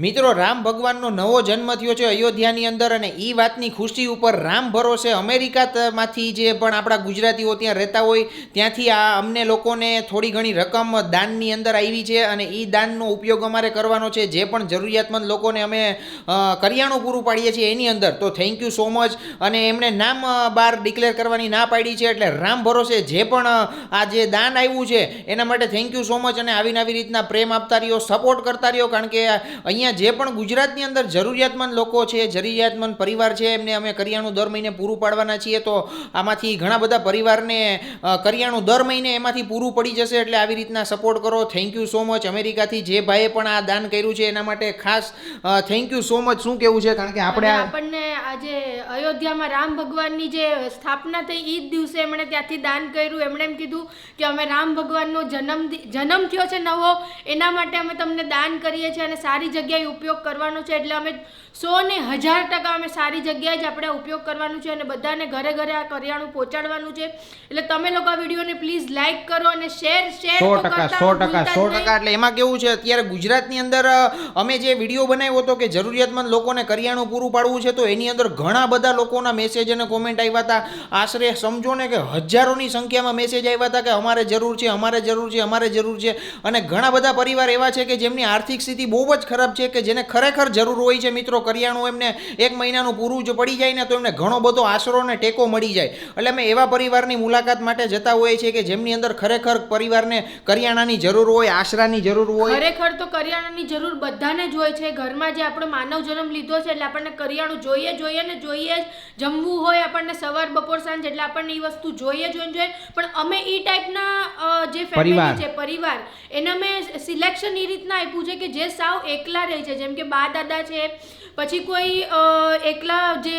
મિત્રો, રામ ભગવાનનો નવો જન્મ થયો છે અયોધ્યાની અંદર અને એ વાતની ખુશી ઉપર રામ ભરોસે અમેરિકામાંથી જે પણ આપણા ગુજરાતીઓ ત્યાં રહેતા હોય, ત્યાંથી આ અમને લોકોને થોડી ઘણી રકમ દાનની અંદર આવી છે અને એ દાનનો ઉપયોગ અમારે કરવાનો છે, જે પણ જરૂરિયાતમંદ લોકોને અમે કરિયાણું પૂરું પાડીએ છીએ એની અંદર. તો થેન્ક યુ સો મચ અને એમણે નામ બહાર ડિક્લેર કરવાની ના પાડી છે, એટલે રામ ભરોસે જે પણ આ જે દાન આવ્યું છે, એના માટે થેન્ક યુ સો મચ અને આવીને આવી રીતના પ્રેમ આપતા રહ્યો સપોર્ટ કરતા રહ્યો, કારણ કે અહીંયા જે પણ ગુજરાતની અંદર જરૂરિયાતમંદ લોકો છે જરૂરિયાતમંદ પરિવાર છે એમને અમે કરિયાણું દર મહિને પૂરું પાડવાના છીએ તો આમાંથી ઘણા બધા પરિવારને કરિયાણું દર મહિને એમાંથી પૂરું પડી જશે એટલે આવી રીતના સપોર્ટ કરો. થેન્ક યુ સો મચ અમેરિકાથી જે ભાઈએ પણ આ દાન કર્યું છે એના માટે ખાસ થેન્ક યુ સો મચ શું કેવું છે? કારણ કે આપણે આપણને આજે અયોધ્યામાં રામ ભગવાનની જે સ્થાપના થઈ એ જ દિવસે એમણે ત્યાંથી દાન કર્યું. એમણે એમ કીધું કે અમે રામ ભગવાનનો જન્મ જન્મ થયો છે નવો એના માટે અમે તમને દાન કરીએ છીએ અને સારી જગ્યાએ ઉપયોગ કરવાનો છે એટલે અમે સો ને હજાર ટકા અમે સારી જગ્યાએ જ આપણે ઉપયોગ કરવાનું છે અને બધાને ઘરે ઘરે આ કરિયાણું પહોંચાડવાનું છે. એટલે તમે લોકો આ વિડીયોને પ્લીઝ લાઇક કરો અને શેર શેર સો ટકા સો ટકા સો ટકા. એટલે એમાં કેવું છે અત્યારે ગુજરાતની અંદર અમે જે વીડિયો બનાવ્યો હતો કે જરૂરિયાતમંદ લોકોને કરિયાણું પૂરું પાડવું છે તો એની અંદર ઘણા બધા લોકોના મેસેજ અને કોમેન્ટ આવ્યા હતા. આશરે સમજો ને કે હજારોની સંખ્યામાં મેસેજ આવ્યા હતા કે અમારે જરૂર છે અમારે જરૂર છે અમારે જરૂર છે. અને ઘણા બધા પરિવાર એવા છે કે જેમની આર્થિક સ્થિતિ બહુ જ ખરાબ છે. કે જેને ખરેખર જરૂર હોય છે મિત્રો કરિયાણું એમને એક મહિનાનું પૂરું જો પડી જાય ને તો એમને ઘણો બધો આશરો અને ટેકો મળી જાય. એટલે અમે એવા પરિવારની મુલાકાત માટે જતા હોઈએ છીએ કે જેમની અંદર ખરેખર પરિવારને કરિયાણાની જરૂર હોય આશરાની જરૂર હોય. ખરેખર તો કરિયાણાની જરૂર બધાને જ હોય છે. ઘરમાં જે આપણો માનવ જન્મ લીધો છે એટલે આપણને કરિયાણું જોઈએ જોઈએ ને જોઈએ જ. જમવું હોય આપણને સવાર બપોર સાંજ એટલે આપણને એ વસ્તુ જોઈએ જોઈએ જોઈએ. પણ અમે એ ટાઈપના જે. ફેમિલી છે પરિવાર. એને મેં સિલેક્શન એ રીતના આપ્યું છે કે જે સાવ એકલા રહે છે. જેમ કે બા દાદા છે પછી કોઈ એકલા જે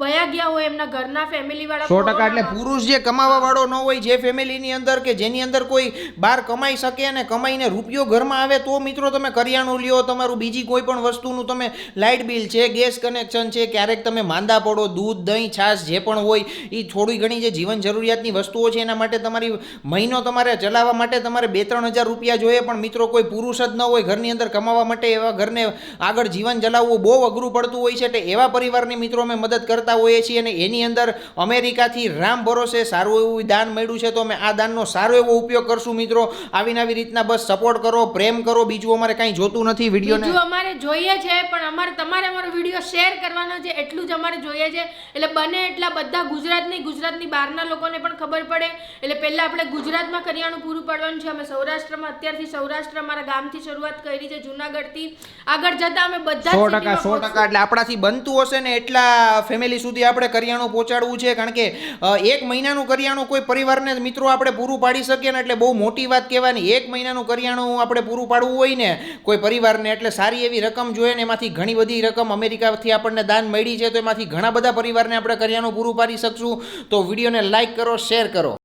વયા ગયા હોય એમના ઘરના ફેમિલી વાળા સો ટકા એટલે પુરુષ જે કમાવા વાળો ન હોય જે ફેમિલીની અંદર કે જેની અંદર કોઈ બહાર કમાઈ શકે અને કમાઈને રૂપિયો ઘરમાં આવે તો મિત્રો તમે કરિયાણું લ્યો તમારું બીજી કોઈ પણ વસ્તુનું તમે લાઇટ બિલ છે ગેસ કનેક્શન છે ક્યારેક તમે માંદા પડો દૂધ દહીં છાશ જે પણ હોય એ થોડી ઘણી જે જીવન જરૂરિયાતની વસ્તુઓ છે એના માટે તમારી મહિનો તમારે ચલાવવા માટે તમારે બે ત્રણ હજાર રૂપિયા જોઈએ, પણ મિત્રો કોઈ પુરુષ જ ન હોય ઘરની અંદર કમાવા માટે, એવા ઘરને આગળ જીવન ચલાવવું બહુ અઘરું પડતું હોય છે, એટલે એવા પરિવારની મિત્રો અમે મદદ કરતા હોઈએ છીએ અને એની અંદર અમેરિકાથી રામ ભરોસે સારું એવું દાન મળ્યું છે, તો અમે આ દાનનો સારો એવો ઉપયોગ કરશું મિત્રો. આવીને આવી રીતના બસ સપોર્ટ કરો, પ્રેમ કરો, બીજું અમારે કાંઈ જોતું નથી વીડિયો બીજું અમારે જોઈએ છે, પણ અમારે તમારે અમારો વીડિયો શેર કરવાનો છે, એટલું જ અમારે જોઈએ છે. એટલે બને એટલા બધા ગુજરાતની ગુજરાતની બહારના લોકોને પણ ખબર પડે. એટલે પહેલાં આપણે ગુજરાતમાં કરિયાણું પૂરું પાડવાનું છે અમે સૌરાષ્ટ્રમાં અત્યારથી સૌરાષ્ટ્ર અમારા ગામથી શરૂઆત કરી છે જુનાગઢથી. આગળ જતા અમે બધા સો ટકા સો ટકા એટલે આપણાથી બનતું હશે ને એટલા ફેમિલી સુધી આપણે કરિયાણું પહોંચાડવું છે કારણ કે એક મહિનાનું કરિયાણું કોઈ પરિવારને મિત્રો આપણે પૂરું પાડી શકીએ ને એટલે બહુ મોટી વાત કહેવાની. એક મહિનાનું કરિયાણું આપણે પૂરું પાડવું હોય ને કોઈ પરિવારને એટલે સારી એવી રકમ જોઈએ ને એમાંથી ઘણી બધી રકમ અમેરિકાથી આપણને દાન મળી છે તો એમાંથી ઘણા બધા પરિવારને આપણે કરિયાણું પૂરું પાડી શકશું. તો વિડીયોને લાઈક કરો શેર કરો.